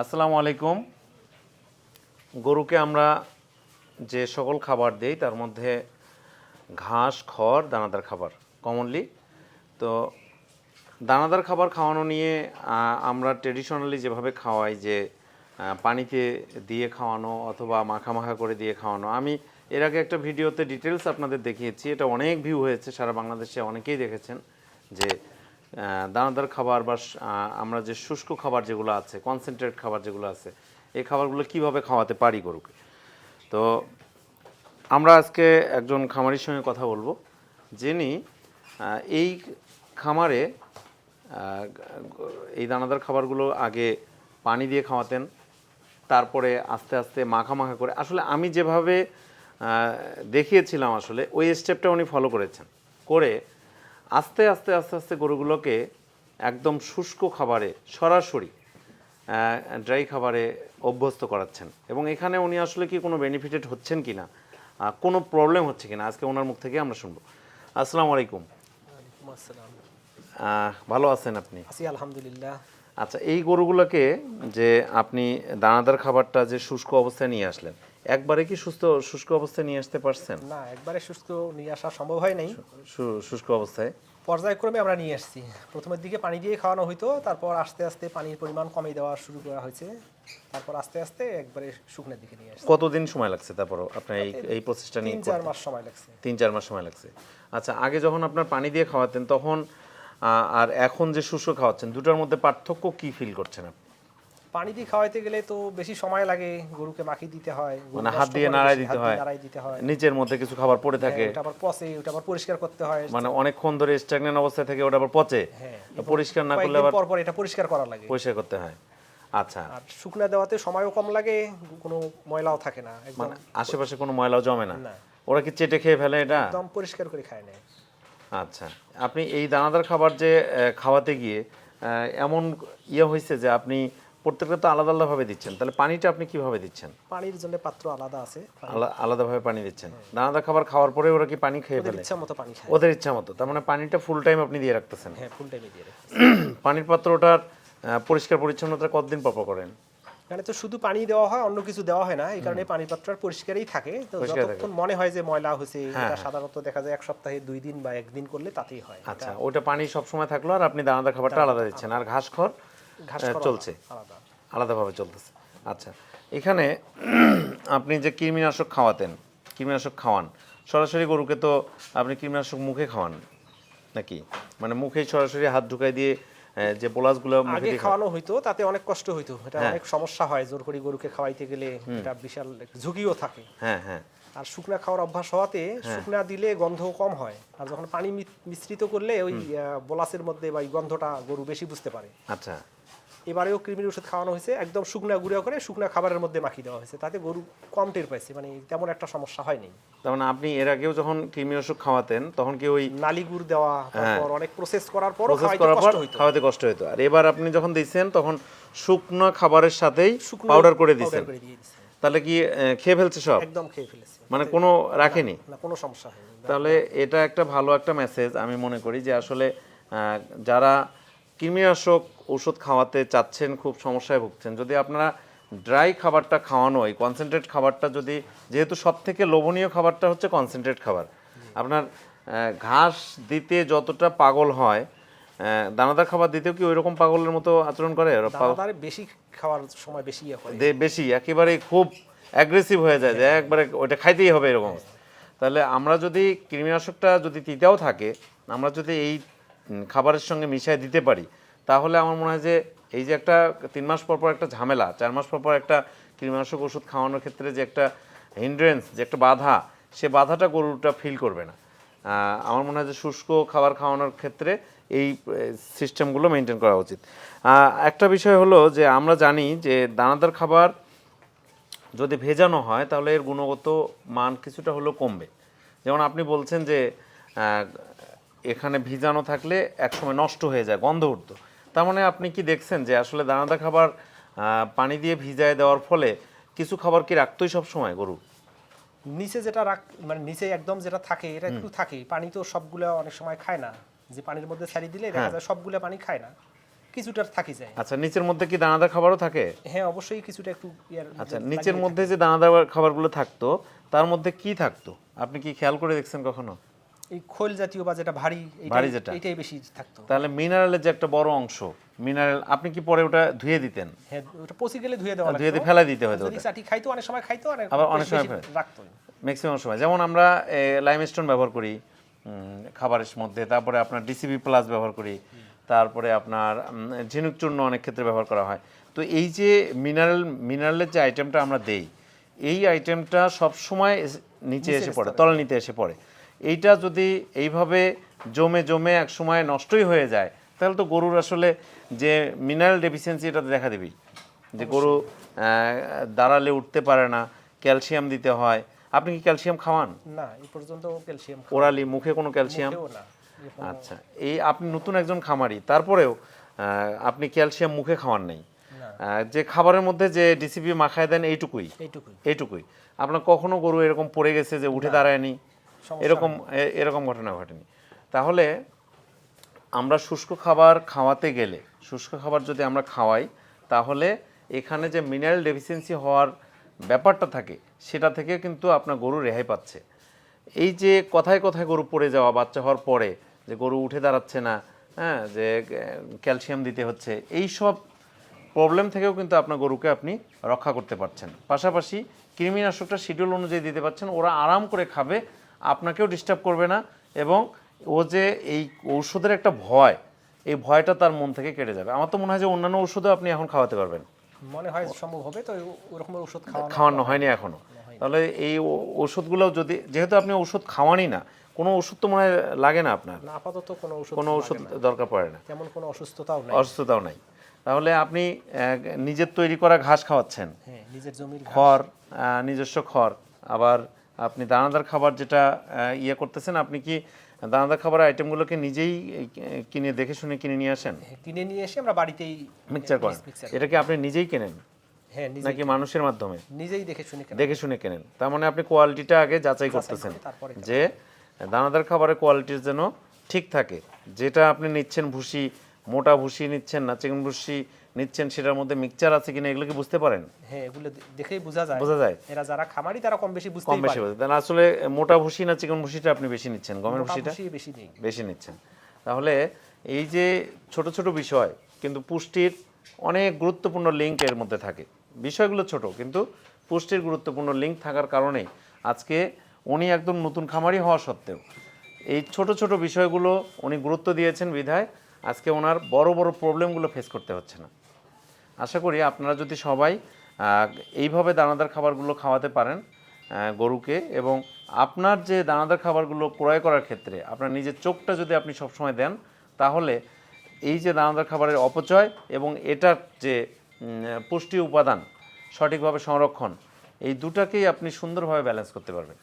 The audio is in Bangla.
আসসালামু আলাইকুম। গরুকে আমরা যে সকল খাবার দেই, তার মধ্যে ঘাস, খড়, দানাদার খাবার কমনলি তো দানাদার খাবার খাওয়ানো নিয়ে আমরা ট্রেডিশনালি যেভাবে খাওয়াই যে পানিতে দিয়ে খাওয়ানো অথবা মাখা করে দিয়ে খাওয়ানো। আমি এর আগে একটা ভিডিওতে ডিটেলস আপনাদের দেখিয়েছি, এটা অনেক ভিউ হয়েছে, সারা বাংলাদেশে অনেকেই দেখেছেন যে দানাদার খাবার বা আমরা যে শুষ্ক খাবার যেগুলো আছে কনসেন্ট্রেট খাবার যেগুলো আছে, এই খাবারগুলো কীভাবে খাওয়াতে পারি গরুকে? তো আমরা আজকে একজন খামারির সঙ্গে কথা বলব, যিনি এই খামারে এই দানাদার খাবারগুলো আগে পানি দিয়ে খাওয়াতেন, তারপরে আস্তে আস্তে মাখা মাখা করে, আসলে আমি যেভাবে দেখিয়েছিলাম আসলে, ওই স্টেপটা উনি ফলো করেছেন, করে আস্তে আস্তে আস্তে আস্তে গরুগুলোকে একদম শুষ্ক খাবারে সরাসরি ড্রাই খাবারে অভ্যস্ত করাচ্ছেন। এবং এখানে উনি আসলে কি কোনো বেনিফিটেড হচ্ছেন কি না কোনো প্রবলেম হচ্ছে কি না আজকে ওনার মুখ থেকে আমরা শুনব। আসসালামু আলাইকুম। ভালো আছেন আপনি? আলহামদুলিল্লাহ। আচ্ছা এই গরুগুলোকে যে আপনি দানাদার খাবারটা যে শুষ্ক অবস্থায় নিয়ে আসলেন একবারে কি সুস্থ শুষ্ক অবস্থায় নিয়ে আসতে পারছেন? না একবারে সুস্থ নিয়ে আসা সম্ভব হয় নাই। শুষ্ক অবস্থায়? পর্যায়ক্রমে আমরা নিয়ে আসছি। প্রথমের দিকে পানি দিয়ে খাওয়ানো হইতো তারপর আস্তে আস্তে পানির পরিমাণ কমিয়ে দেওয়া শুরু করা হয়েছে। তারপর আস্তে আস্তে একবারে শুকনের দিকে নিয়ে আসছি। কতদিন সময় লাগছে তারপর আপনার এই এই প্রসেসটা নিয়ে তিন চার মাস সময় লাগছে। তিন চার মাস সময় লাগছে। আচ্ছা আগে যখন আপনার পানি দিয়ে খাওয়াতেন তখন আর এখন যে শুষ্ক খাওয়াচ্ছেন দুটার মধ্যে পার্থক্য কি ফিল করছেন আপনি? পানি দিয়ে খাওয়াইতে গেলে তো বেশি সময় লাগে গরুকে মাখি দিতে হয় মানে হাত দিয়ে নাড়াই দিতে হয়। নাড়াই দিতে হয়। নিচের মধ্যে কিছু খাবার পড়ে থাকে। হ্যাঁ, ওটা আবার পচে ওটা আবার পরিষ্কার করতে হয়। মানে অনেকক্ষণ ধরে স্ট্যাগনেন্ট অবস্থায় থেকে ওটা আবার পচে। হ্যাঁ পরিষ্কার না করলে আবার পর পর এটা পরিষ্কার করা লাগে। পরিষ্কার করতে হয়। আচ্ছা। আর শুকনা দেওয়াতে সময়ও কম লাগে কোনো ময়লাও থাকে না একদম মানে আশেপাশে কোনো ময়লাও জমে না? না। ওরা কি চেটে খেয়ে ফেলে এটা? একদম পরিষ্কার করে খায় নেয়। আচ্ছা। আপনি এই দানাদার খাবার যে খাওয়াতে গিয়ে এমন ইয়ে হয়েছে যে আপনি প্রত্যেকটা তো আলাদা আলাদাভাবে দিচ্ছেন। তাহলে পানিটা আপনি কীভাবে দিচ্ছেন? পানির জন্য পাত্র আলাদা আছে আলা- আলাদাভাবে পানি দিচ্ছেন। দানাদার খাবার খাওয়ার পরে ওরা কি পানি খেয়ে ফেলে? ইচ্ছা মতো পানি খায়। ওদের ইচ্ছা মতো। তার মানে পানিটা ফুল টাইম আপনি দিয়ে রাখতেছেন। হ্যাঁ ফুল টাইমে দিয়ে রাখি। পানির পাত্রটার পরিষ্কার পরিচ্ছন্নতা কতদিন পর করেন? এখানে তো শুধু পানি দেওয়া হয় অন্য কিছু দেওয়া হয় না। এই কারণে পানির পাত্র আর পরিষ্কারই থাকে। তো যতক্ষণ মনে হয় যে ময়লা হয়েছে হ্যাঁ, এটা সাধারণত দেখা যায় এক সপ্তাহে দুই দিন বা একদিন করলে তাতেই হয়। আচ্ছা ওটা পানি সবসময় থাকল আর আপনি দানাদার খাবারটা আলাদা দিচ্ছেন। আর ঘাস খড়? চলছে। আলাদা। আলাদাভাবে চলতেছে। আচ্ছা এখানে আপনি যে কৃমিনাশক খাওয়াতেন কৃমিনাশক খাওয়ান সরাসরি গরুকে তো আপনি কৃমিনাশক মুখে খাওয়ান নাকি? মানে মুখেই সরাসরি হাত ঢুকাই দিয়ে যে পোলাসগুলো আগে খাওয়ানো হইতো তাতে অনেক কষ্ট হইতো। এটা হ্যাঁ। অনেক সমস্যা হয় জোর করে গরুকে খাওয়াইতে গেলে এটা বিশাল ঝুঁকিও থাকে। হ্যাঁ হ্যাঁ। আর শুকনা খাওয়ার অভ্যাস হওয়াতে শুকনা দিলে গন্ধ কম হয়। আর যখন পানি মিশ্রিত করলে ওই বোলাসের মধ্যে বা গন্ধটা গরু বেশি বুঝতে পারে। আচ্ছা। এবারেও কৃমির ওষুধ খাওয়ানো হয়েছে। একদম শুকনা গুঁড়া করে শুকনা খাবারের মধ্যে মাখিয়ে দেওয়া হয়েছে। তাতে গরু কম টের পাইছে মানে তেমন একটা সমস্যা হয়নি। তার মানে আপনি এর আগেও যখন কৃমি ওষুধ খাওয়াতেন তখন কি ওই নালি গুড় দেওয়া তারপর অনেক প্রসেস করার পর খাওয়াতে কষ্ট হতো আর এবার আপনি যখন দিয়েছেন তখন শুকনো খাবারের সাথেই পাউডার করে powder দিচ্ছেন করে দিয়ে দিছে। তাহলে কি খেয়ে ফেলছে সব? একদম খেয়ে ফেলেছে। মানে কোনো রাখেনি? না কোনো সমস্যা তাহলে এটা একটা ভালো একটা মেসেজ আমি মনে করি যে আসলে আহ, যারা কৃমিনাশক ওষুধ খাওয়াতে চাচ্ছেন খুব সমস্যায় ভুগছেন। যদি আপনারা ড্রাই খাবারটা খাওয়ানো হয় কনসেন্ট্রেট খাবারটা যদি যেহেতু সব থেকে লোভনীয় খাবারটা হচ্ছে কনসেন্ট্রেট খাবার। আপনার ঘাস দিতে যতটা পাগল হয় দানাদার খাবার দিতেও কি ওই রকম পাগলের মতো আচরণ করে? দানাদার বেশি খাওয়ার সময় বেশি ইয়ে করে। বেশি একেবারে খুব অ্যাগ্রেসিভ হয়ে যায় যে একবারে ওইটা খাইতেই হবে এরকম। তাহলে আমরা যদি কৃমিনাশকটা যদি তিতাও থাকে আমরা যদি এই খাবারের সঙ্গে মিশিয়ে দিতে পারি, তাহলে আমার মনে হয় যে এই যে একটা তিন মাস পর পর একটা ঝামেলা, চার মাস পর পর একটা কৃমিনাশক ওষুধ খাওয়ানোর ক্ষেত্রে যে একটা হিন্ড্রেন্স যে একটা বাধা, সে বাধাটা গরুটা ফিল করবে না। আমার মনে হয় যে শুষ্ক খাবার খাওয়ানোর ক্ষেত্রে এই সিস্টেমগুলো মেনটেন করা উচিত। একটা বিষয় হলো যে আমরা জানি যে দানাদার খাবার যদি ভেজানো হয়, তাহলে এর গুণগত মান কিছুটা হলেও কমবে। যেমন আপনি বলছেন যে এখানে ভিজানো থাকলে একসময় নষ্ট হয়ে যায় গন্ধ উঠতো। তার মানে আপনি কি দেখছেন যে আসলে দানাদার খাবার পানি দিয়ে ভিজায় দেওয়ার ফলে কিছু খাবার কি রাখতোই সব সময় গরু? নিচে যেটা রাখ মানে নিচে একদম যেটা থাকে এটা একটু থাকে। পানি তো সবগুলো অনেক সময় খায় না। যে পানির মধ্যে ছাড়ি দিলে দেখা হ্যাঁ। যায় সবগুলো পানি খায় না। কিছুটা থাকি যায়। আচ্ছা নিচের মধ্যে কি দানাদার খাবারও থাকে? হ্যাঁ অবশ্যই কিছুটা একটু আচ্ছা নিচের মধ্যে যে দানাদার খাবারগুলো থাকতো তার মধ্যে কি থাকতো? আপনি কি খেয়াল করে দেখছেন কখনো? এই খোল জাতীয় বা যেটা ভারী ভারী যেটা? এইটাই বেশি থাকতো। তাহলে মিনারেলের যে একটা বড় অংশ মিনারেল আপনি কি পরে ওটা ধুয়ে দিতেন? হ্যাঁ ওটা পচে গেলে ধুয়ে দেওয়া ধুয়ে দিয়ে। ফেলা দিতে হতো যদি চাটি খাইতো অনেক সময় খাইতো অনেক আবার অনেক সময়। রাখতো ম্যাক্সিমাম সময়। যেমন আমরা লাইমস্টোন ব্যবহার করি খাবারের মধ্যে। তারপরে আপনার ডিসিবি প্লাস ব্যবহার করি। তারপরে আপনার ঝিনুক চূর্ণ অনেক ক্ষেত্রে ব্যবহার করা হয়। তো এই যে মিনারেল মিনারেলের যে আইটেমটা আমরা দেই এই আইটেমটা সব সময় নিচে এসে পড়ে তল নিতে এসে পড়ে। এইটা যদি এইভাবে জমে জমে এক সময় নষ্টই হয়ে যায় তাহলে তো গরুর আসলে যে মিনারেল ডেফিসিয়েন্সি এটা দেখা দেবেই যে গরু দাঁড়ালে উঠতে পারে না ক্যালসিয়াম দিতে হয়। আপনি কি ক্যালসিয়াম খাওয়ান? না এই পর্যন্ত ক্যালসিয়াম ওরালি মুখে কোনো ক্যালসিয়াম? আচ্ছা এই আপনি নতুন একজন খামারি তারপরেও আপনি ক্যালসিয়াম মুখে খাওয়ান নাই। যে খাবারের মধ্যে যে ডিসিপি মাখায় দেন এইটুকুই। এইটুকুই। এইটুকুই। আপনার কখনো গরু এরকম পড়ে গেছে যে উঠে দাঁড়ায়নি? এরকম এরকম ঘটনা ঘটেনি। তাহলে আমরা শুষ্ক খাবার খাওয়াতে গেলে শুষ্ক খাবার যদি আমরা খাওয়াই তাহলে এখানে যে মিনারেল ডেফিসিয়েন্সি হওয়ার ব্যাপারটা থাকে সেটা থেকে কিন্তু আপনার গরু রেহাই পাচ্ছে। এই যে কথায় কথায় গরু পড়ে যাওয়া বাচ্চা হওয়ার পরে যে গরু উঠে দাঁড়াচ্ছে না হ্যাঁ যে ক্যালসিয়াম দিতে হচ্ছে এই সব প্রবলেম থেকেও কিন্তু আপনার গরুকে আপনি রক্ষা করতে পারছেন। পাশাপাশি কৃমিনাশকটা শিডিউল অনুযায়ী দিতে পারছেন ওরা আরাম করে খাবে আপনাকেও ডিস্টার্ব করবে না এবং ও যে এই ঔষধের একটা ভয় এই ভয়টা তার মন থেকে কেটে যাবে। আমার তো মনে হয় যে অন্যান্য ওষুধও আপনি এখন খাওয়াতে পারবেন। মনে হয় সম্ভব হবে তো ওরকম ওষুধ খাওয়া খাওয়ানো হয়নি এখনও। তাহলে এই ওষুধগুলো যদি যেহেতু আপনি ওষুধ খাওয়ানি না কোনো ওষুধ তো মনে হয় লাগে না আপনার। না আপাতত কোনো ওষুধ কোনো ওষুধ দরকার পড়ে না। তেমন কোনো অসুস্থতাও নাই। অসুস্থতাও নাই। তাহলে আপনি নিজের তৈরি করা ঘাস খাওয়াচ্ছেন। হ্যাঁ নিজের জমির। খড় নিজস্ব খড় আবার আপনি দানাদার খাবার যেটা ইয়ে করতেছেন আপনি কি দানাদার খাবারের আইটেমগুলোকে নিজেই কিনে দেখে শুনে কিনে নিয়ে আসেন? হ্যাঁ, কিনে নিয়ে এসে আমরা বাড়িতেই মিক্সচার করেন। এটা কি আপনি নিজেই কেনেন? হ্যাঁ নাকি মানুষের মাধ্যমে? নিজেই দেখে শুনে দেখে শুনে কেনেন। তার মানে আপনি কোয়ালিটিটা আগে যাচাই করতেছেন। যে দানাদার খাবারের কোয়ালিটির যেন ঠিক থাকে। যেটা আপনি নিচ্ছেন ভুসি মোটা ভুসি নিচ্ছেন না চিকন ভুসি নিচ্ছেন সেটার মধ্যে মিক্সচার আছে কিনা এগুলো কি বুঝতে পারেন? হ্যাঁ এগুলো দেখেই বোঝা যায়। বোঝা যায়। এরা যারা খামারি তারা কম বেশি কম বুঝতেই বেশি তাহলে আসলে মোটা ভুসি না চিকন ভুসিটা আপনি বেশি নিচ্ছেন? গমের ভুসিটা? ভুসি বেশি নেই। বেশি নিচ্ছেন। তাহলে এই যে ছোট ছোট বিষয় কিন্তু পুষ্টির অনেক গুরুত্বপূর্ণ লিঙ্ক এর মধ্যে থাকে। বিষয়গুলো ছোট কিন্তু পুষ্টির গুরুত্বপূর্ণ লিঙ্ক থাকার কারণে আজকে উনি একদম নতুন খামারি হওয়া সত্ত্বেও এই ছোট ছোট বিষয়গুলো উনি গুরুত্ব দিয়েছেন বিধায় আজকে ওনার বড় বড় প্রবলেমগুলো ফেস করতে হচ্ছে না। আশা করি আপনারা যদি সবাই এইভাবে দানাদার খাবারগুলো খাওয়াতে পারেন গরুকে এবং আপনার যে দানাদার খাবারগুলো ক্রয় করার ক্ষেত্রে আপনার নিজের চোখটা যদি আপনি সবসময় দেন, তাহলে এই যে দানাদার খাবারের অপচয় এবং এটার যে পুষ্টি উপাদান সঠিকভাবে সংরক্ষণ, এই দুটাকেই আপনি সুন্দরভাবে ব্যালেন্স করতে পারবেন।